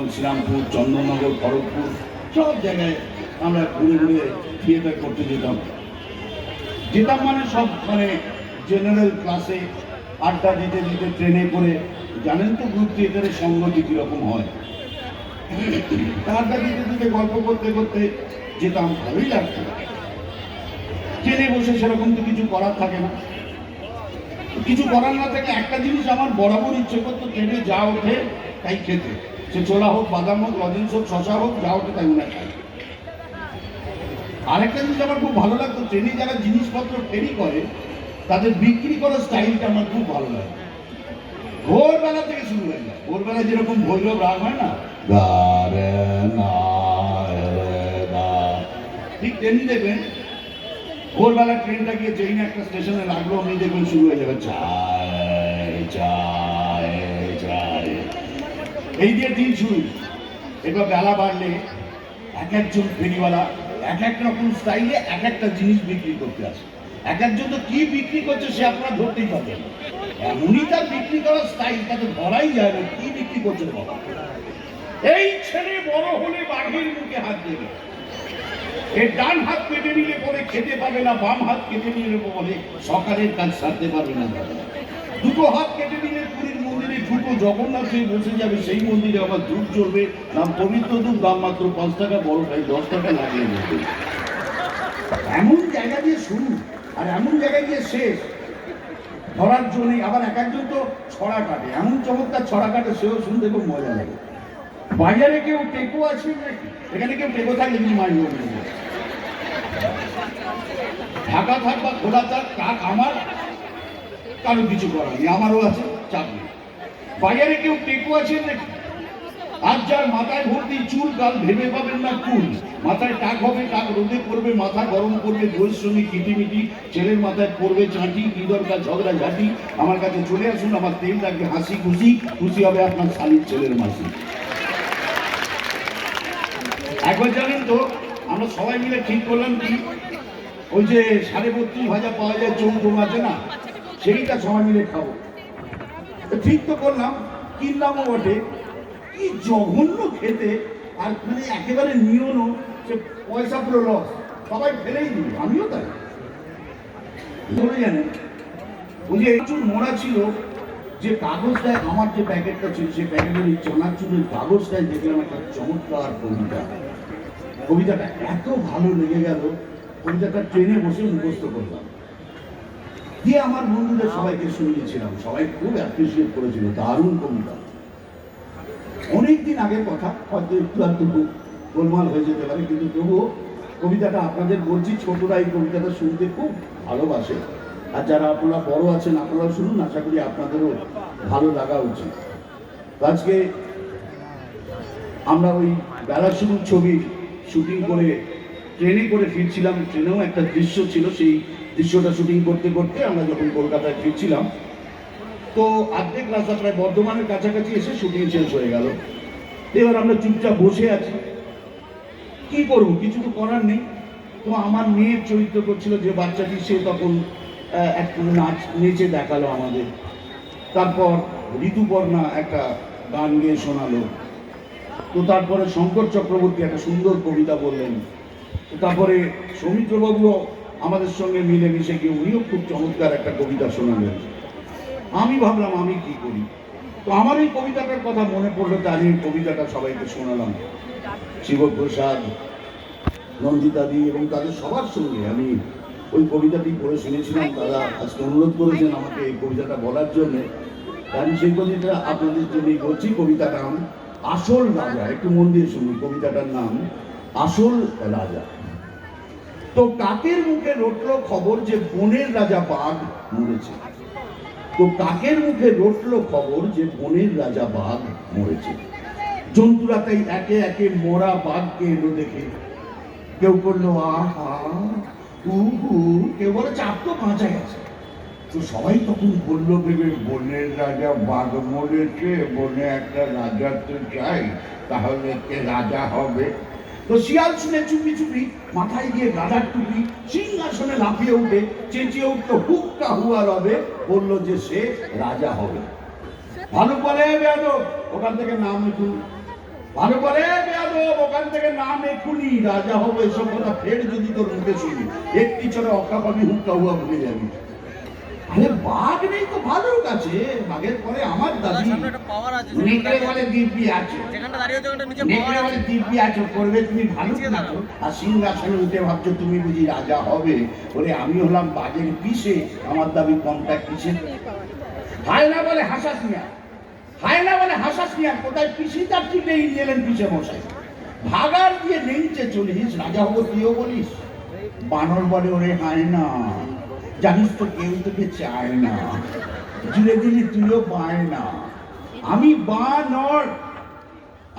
রানীগঞ্জ শ্রীরামপুর, চন্দননগর খড়গপুর সব জায়গায় আমরা ঘুরে ঘুরে থিয়েটার করতে যেতাম। যেতাম মানে সব মানে জেনারেল ক্লাসে আড্ডা দিতে দিতে ট্রেনে করে, জানেন তো গ্রুপ থিয়েটারের সঙ্গতি কীরকম হয়? আড্ডা দিতে দিতে, গল্প করতে করতে যেতাম, ভালোই লাগতো। ট্রেনে বসে সেরকম তো কিছু করার থাকে না। কিছু করার না থাকে, একটা জিনিস আমার বরাবর ইচ্ছে করতো ট্রেনে যা ওঠে তাই খেতে। সে ছোলা হোক, বাদাম হোক লজেন্স হোক শশা হোক, যা ওঠে তাই মনে খাই আরেকটা জিনিস আমার খুব ভালো লাগতো, ট্রেনে যারা জিনিসপত্র ফেরি করে, তাদের বিক্রি করার স্টাইলটা আমার খুব ভালো লাগে। ভোরবেলা থেকে শুরু হয়ে যায়। ভোরবেলা যেরকম ভৈরব রাগ হয় না ঠিক তেমনি দেখবেন ভোরবেলা ট্রেনটা গিয়ে যেই না একটা স্টেশনে লাগল আপনি দেখবেন শুরু হয়ে যাবে, চায় চায়। এই দিয়ে দিন শুরু। এবার বেলা বাড়লে এক একজন ফেরিওয়ালা এক এক রকম স্টাইলে এক একটা জিনিস বিক্রি করতে আসে। এক একজন তো কি বিক্রি করছে সে আপনারা ধরতেই পারবেন। এমনই তার বিক্রি করার স্টাইল তাকে ধরাই যায় না। কি বিক্রি করছে বাবা? এই ছেলে বড় হলে বাঘের মুখে হাত দেবে। এর ডান হাত কেটে নিলে পরে খেতে পাবে না, বাম হাত কেটে নিলে পরে সকালের কাজ সারতে পারবে না। দুটো হাত কেটে নিলে পুরীর মন্দিরে ঢুকো জগন্নাথ হয়ে বসে যাবে, সেই মন্দিরে আবার ধূপ চলবে নাম পবিত্র ধূপ দাম মাত্র পাঁচ টাকা, বড় ভাই দশ টাকা লাগিয়ে দেবে। এমন জায়গা দিয়ে শুরু, আর এমন জায়গায় গিয়ে শেষ। ধরার জন্যই আবার এক একজন তো ছড়া কাটে। এমন চমৎকার ছড়া কাটে, সেও শুনতে খুব মজা লাগে। বাজারে কেউ টেকো আছে নাকি? এখানে কেউ টেকো থাকলে কিছু মাইন্ড। ঢাকা থাক বা খোলা থাক, কাক আমার, কারও কিছু করার নেই। আমারও আছে চাপ নেই বাজারে কেউ টেকো আছে নাকি? আর যার মাথায় ভর্তি চুল কাল ভেবে পাবেন না কুল। মাথায় টাক হবে, টাক রোদে পড়বে, মাথা গরম করবে সঙ্গে কিটিমিটি ছেলের মাথায় পড়বে চাঁটি কি দরকার ঝগড়া ঝাঁটি। আমার কাছে চলে আসুন, আমার তেল থাকবে হাসি খুশি খুশি হবে আপনার শালির ছেলের মাসি। একবার জানেন তো, আমরা সবাই মিলে ঠিক করলাম কি? ওই যে সাড়ে বত্রিশ ভাজা পাওয়া যায় চৌটো আছে না? সেইটা সবাই মিলে খাব। ঠিক তো করলাম কিনলামও বটে? কি জঘন্য খেতে, আর মানে একেবারে নিয়নও সে পয়সা পুরো লস সবাই ফেলেই দিল, আমিও তাই। জানেন ওই একটু মোড়া ছিল, যে কাগজটায় আমার যে প্যাকেটটা ছিল, সেই প্যাকেটের ওই চানাচুরের কাগজটায় দেখলাম একটা চমৎকার কবিতা। কবিতাটা এত ভালো লেগে গেল, কবিতাটা ট্রেনে বসে মুখস্থ করলাম। দিয়ে আমার বন্ধুদের সবাইকে শুনিয়েছিলাম। সবাই খুব অ্যাপ্রিসিয়েট করেছিল, দারুণ কবিতা। অনেকদিন আগের কথা, হয়তো একটু একটু গোলমাল হয়ে যেতে পারে, কিন্তু তবুও কবিতাটা আপনাদের বলছি, ছোটরা এই কবিতাটা শুনতে খুব ভালোবাসে। আর যারা আপনারা বড় আছেন আপনারাও শুনুন, আশা করি আপনাদেরও ভালো লাগা উচিত। আজকে আমরা ওই বেলা শুরু ছবি শুটিং করে ট্রেনে করে ফিরছিলাম, ট্রেনেও একটা দৃশ্য ছিল, সেই দৃশ্যটা শুটিং করতে করতে আমরা যখন কলকাতায় ফিরছিলাম, তো আর্ধেক রাস্তা প্রায় বর্ধমানের কাছাকাছি এসে শুটিং শেষ হয়ে গেল। এবার আমরা চুপচাপ বসে আছি। কি করব? কিছু তো করার নেই। তো আমার মেয়ের চরিত্র করছিল যে বাচ্চাটি, সে তখন একটু নাচ, নেচে দেখাল আমাদের। তারপর ঋতুপর্ণা একটা গান গেয়ে শোনালো। তো তারপরে শঙ্কর চক্রবর্তী একটা সুন্দর কবিতা বললেন তারপরে সৌমিত্রবাবুও আমাদের সঙ্গে মিলেমিশে গিয়ে উনিও খুব চমৎকার একটা কবিতা শোনালেন। আমি ভাবলাম, আমি কি করি? তো আমার এই কবিতাটার কথা মনে পড়ল তাই আমি কবিতাটা সবাইকে শোনালাম। শিবপ্রসাদ নন্দিতাদি এবং তাদের সবার সঙ্গে আমি ওই কবিতাটি পড়ে শুনেছিলাম। তারা আজকে অনুরোধ করেছেন আমাকে এই কবিতাটা বলার জন্য। আমি সেই কবিতা আপনাদের জন্যই বলছি কবিতার নাম আসল রাজা। একটু মন দিয়ে শুনুন কবিতাটার নাম। আসল রাজা। তো কাকের মুখে রটলো খবর যে বনের রাজা বাঘ মরেছে? তো কাকের মুখে রটলো খবর যে বনের রাজা বাঘ মরেছে? জন্তুরা তাই একে একে মরা বাঘকে এলো দেখে। কেউ করল, আহা হু হু কেউ বলে চাপ তো বাঁচা গেছে তো সবাই তখন বলল ভেবে বনের রাজা বাঘ মরেছে, বনে একটা রাজা তো চাই, তাহলে কে রাজা হবে? তো শিয়াল শুনে চুপি চুপি মাথায় গিয়ে গাধার টুপি, সিংহাসনে লাফিয়ে উঠে, চেঁচিয়ে উঠল, হুক্কা হুয়া রবে বলল যে সে রাজা হবে। ভালো বলে, বেয়াদব, ওখান থেকে নাম একটু ভালো করে বেয়াদব, ওখান থেকে নাম এক্ষুনি রাজা হবে, এসব কথা ফের যদি তোর মুখে শুনি, একটি ছোট অকাপ আমি হুক্কা হুয়া ভুলে যাবি। আরে বাঘ নেই তো ভালুক আছে। বাঘের পরে আমার দাবি। নেকড়ে বলে দিব্যি আছে। নেকড়ে বলে দিব্যি আছো করবে তুমি ভালো নিচে নাচো। আর সিংহাসনে উঠে ভাবছ তুমি বুঝি রাজা হবে। ওরে আমি হলাম বাঘের পিসে আমার দাবি কন্ট্যাক্ট পিসে হায় না বলে হাসাস মিয়া। হায় না বলে হাসাস মিয়া কোথায় পিসি তার নেই গেলেন পিসে মশাই। ভাগার দিয়ে নেইচে চলিস রাজা হব তুইও বলিস। বানর বলে ওরে হায় না। জানিস তো কেউ তোকে চায় না। জুড়ে দিলি তুইও পায় না। আমি বা নর,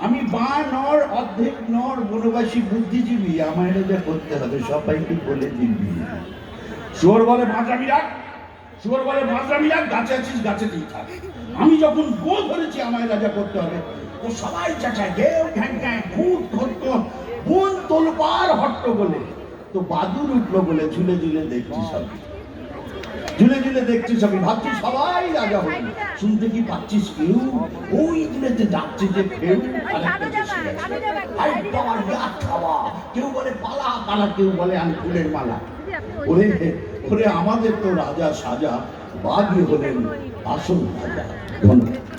আমি বা নর, অর্ধেক নর, বনবাসী বুদ্ধিজীবী, আমায় যা করতে হবে, সবাইকে বলে দিবি। শুয়োর বলে মাঝরামি রাখ, শুয়োর বলে মাঝরামি রাখ, গাছে আছিস, গাছে দিয়ে থাক। আমি যখন গো ধরেছি, আমায় রাজা করতে হবে। তো সবাই চাচায় ঘ্যাং ঘ্যাং ভূত ধরতো বোন তোলপার হট্ট বলে, তো বাদুর উঠল বলে ঝুলে ঝুলে দেখছি সব। ঝুলে ঝুলে দেখছিস আমি ভাবছি সবাই রাজা হবে শুনতে কি পাচ্ছিস কেউ? ওই ঝুলেতে ডাকছে যে ইয়াক খাওয়া। কেউ বলে পালা পালা কেউ বলে আমি ফুলের পালা। ওরে ওরে আমাদের তো রাজা সাজা বাঘই হলেন আসল রাজা। ধন্যবাদ।